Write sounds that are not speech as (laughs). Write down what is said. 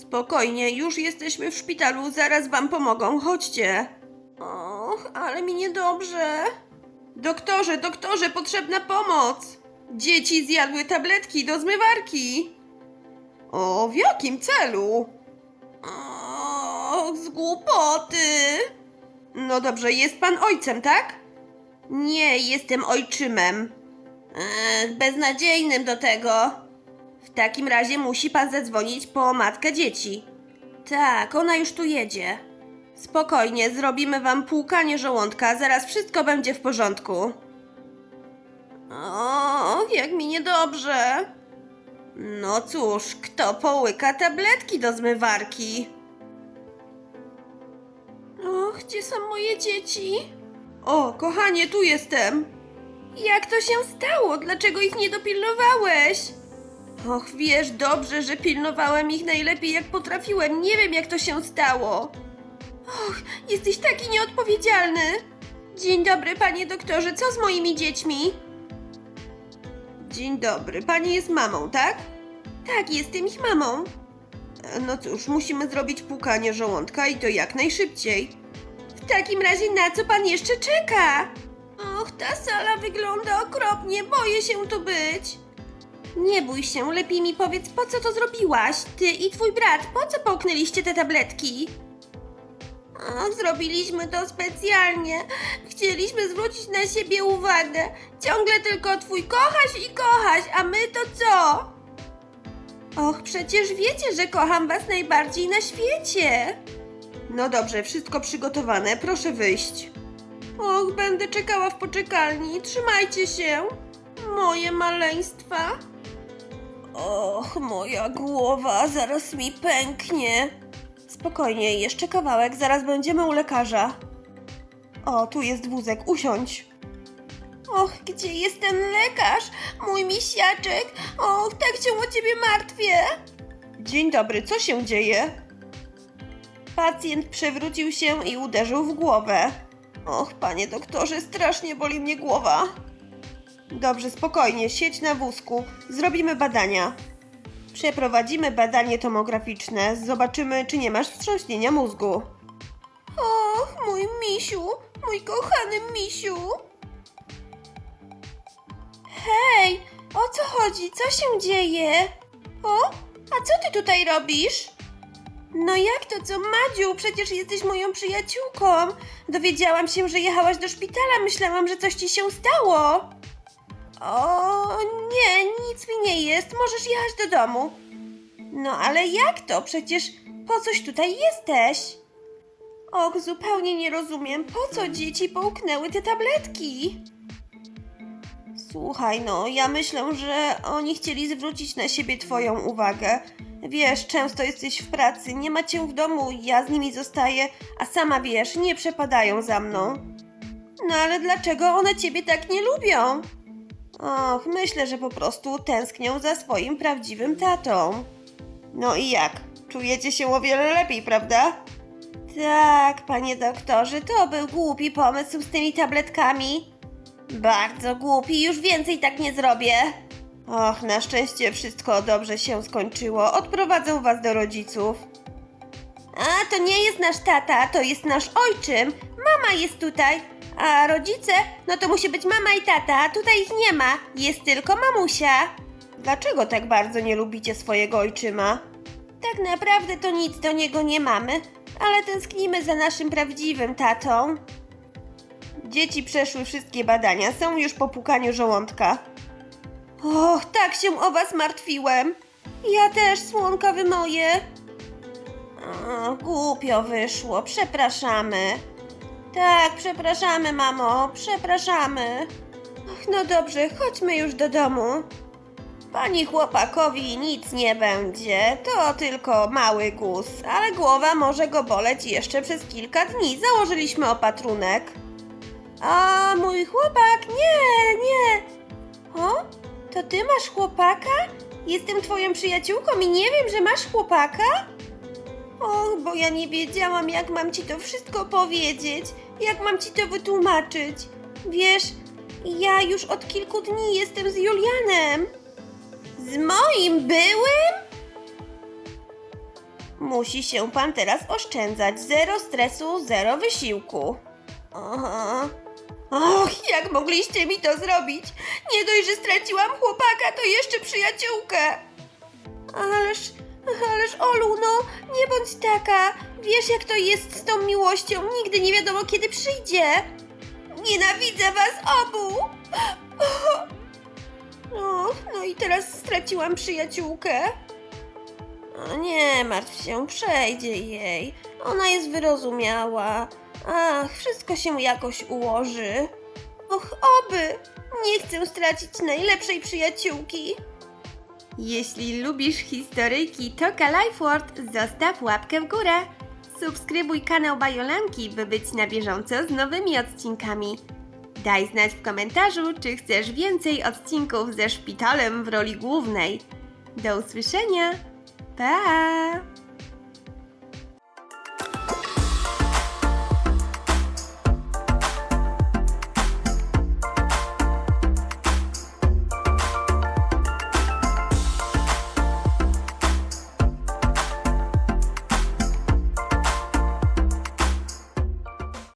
Spokojnie, już jesteśmy w szpitalu, zaraz wam pomogą, chodźcie. Och, ale mi niedobrze. Doktorze, doktorze, potrzebna pomoc. Dzieci zjadły tabletki do zmywarki. O, w jakim celu? Och, z głupoty. No dobrze, jest pan ojcem, tak? Nie, jestem ojczymem. Ech, beznadziejnym do tego. W takim razie musi pan zadzwonić po matkę dzieci. Tak, ona już tu jedzie. Spokojnie, zrobimy wam płukanie żołądka, zaraz wszystko będzie w porządku. O, jak mi niedobrze. No cóż, kto połyka tabletki do zmywarki? O, gdzie są moje dzieci? O, kochanie, tu jestem. Jak to się stało? Dlaczego ich nie dopilnowałeś? Och, wiesz dobrze, że pilnowałem ich najlepiej jak potrafiłem. Nie wiem, jak to się stało. Och, jesteś taki nieodpowiedzialny. Dzień dobry, panie doktorze, co z moimi dziećmi? Dzień dobry, pani jest mamą, tak? Tak, jestem ich mamą. E, No cóż, musimy zrobić płukanie żołądka i to jak najszybciej. W takim razie na co pan jeszcze czeka? Och, ta sala wygląda okropnie, boję się tu być. Nie bój się, lepiej mi powiedz, po co to zrobiłaś? Ty i twój brat, po co połknęliście te tabletki? Och, zrobiliśmy to specjalnie. Chcieliśmy zwrócić na siebie uwagę. Ciągle tylko twój kochasz i kochasz, a my to co? Och, przecież wiecie, że kocham was najbardziej na świecie. No dobrze, wszystko przygotowane, proszę wyjść. Och, będę czekała w poczekalni. Trzymajcie się. Moje maleństwa. Och, moja głowa zaraz mi pęknie. Spokojnie, jeszcze kawałek, zaraz będziemy u lekarza. O, tu jest wózek, usiądź. Och, gdzie jest ten lekarz? Mój misiaczek. Och, tak się o ciebie martwię. Dzień dobry, co się dzieje? Pacjent przewrócił się i uderzył w głowę. Och, panie doktorze, strasznie boli mnie głowa. Dobrze, spokojnie, siedź na wózku. Zrobimy badania. Przeprowadzimy badanie tomograficzne. Zobaczymy, czy nie masz wstrząśnienia mózgu. Och, mój misiu, mój kochany misiu. Hej, o co chodzi? Co się dzieje? O, a co ty tutaj robisz? No jak to co, Madziu? Przecież jesteś moją przyjaciółką. Dowiedziałam się, że jechałaś do szpitala. Myślałam, że coś ci się stało. O, nie, nic mi nie jest. Możesz jechać do domu. No ale jak to? Przecież po coś tutaj jesteś? Och, zupełnie nie rozumiem. Po co dzieci połknęły te tabletki? Słuchaj, no, ja myślę, że oni chcieli zwrócić na siebie Twoją uwagę. Wiesz, często jesteś w pracy, nie ma cię w domu, ja z nimi zostaję, a sama wiesz, nie przepadają za mną. No ale dlaczego one Ciebie tak nie lubią? Och, myślę, że po prostu tęsknią za swoim prawdziwym tatą. No i jak? Czujecie się o wiele lepiej, prawda? Tak, panie doktorze, to był głupi pomysł z tymi tabletkami. Bardzo głupi, już więcej tak nie zrobię. Och, na szczęście wszystko dobrze się skończyło. Odprowadzę was do rodziców. A, to nie jest nasz tata, to jest nasz ojczym. Mama jest tutaj. A rodzice? No to musi być mama i tata, a tutaj ich nie ma. Jest tylko mamusia. Dlaczego tak bardzo nie lubicie swojego ojczyma? Tak naprawdę to nic do niego nie mamy, ale tęsknimy za naszym prawdziwym tatą. Dzieci przeszły wszystkie badania, są już po pukaniu żołądka. Och, tak się o was martwiłem. Ja też, słonkowy moje. O, głupio wyszło, przepraszamy. Tak, przepraszamy, mamo, przepraszamy. Ach, no dobrze, chodźmy już do domu. Pani chłopakowi nic nie będzie, to tylko mały guz, ale głowa może go boleć jeszcze przez kilka dni. Założyliśmy opatrunek. A mój chłopak, nie, nie. O, to ty masz chłopaka? Jestem twoją przyjaciółką i nie wiem, że masz chłopaka? Och, bo ja nie wiedziałam, jak mam ci to wszystko powiedzieć, jak mam ci to wytłumaczyć. Wiesz, ja już od kilku dni jestem z Julianem. Z moim byłym? Musi się pan teraz oszczędzać. Zero stresu, zero wysiłku. Aha. Och, jak mogliście mi to zrobić? Nie dość, że straciłam chłopaka, to jeszcze przyjaciółkę. Ależ, ależ Olu, no, nie bądź taka. Wiesz, jak to jest z tą miłością. Nigdy nie wiadomo, kiedy przyjdzie. Nienawidzę was obu. (laughs) No, no i teraz straciłam przyjaciółkę. O, nie martw się, przejdzie jej. Ona jest wyrozumiała. Ach, wszystko się jakoś ułoży. Och, oby! Nie chcę stracić najlepszej przyjaciółki. Jeśli lubisz historyjki Toka Life World, zostaw łapkę w górę. Subskrybuj kanał Bajolanki, by być na bieżąco z nowymi odcinkami. Daj znać w komentarzu, czy chcesz więcej odcinków ze szpitalem w roli głównej. Do usłyszenia! Pa!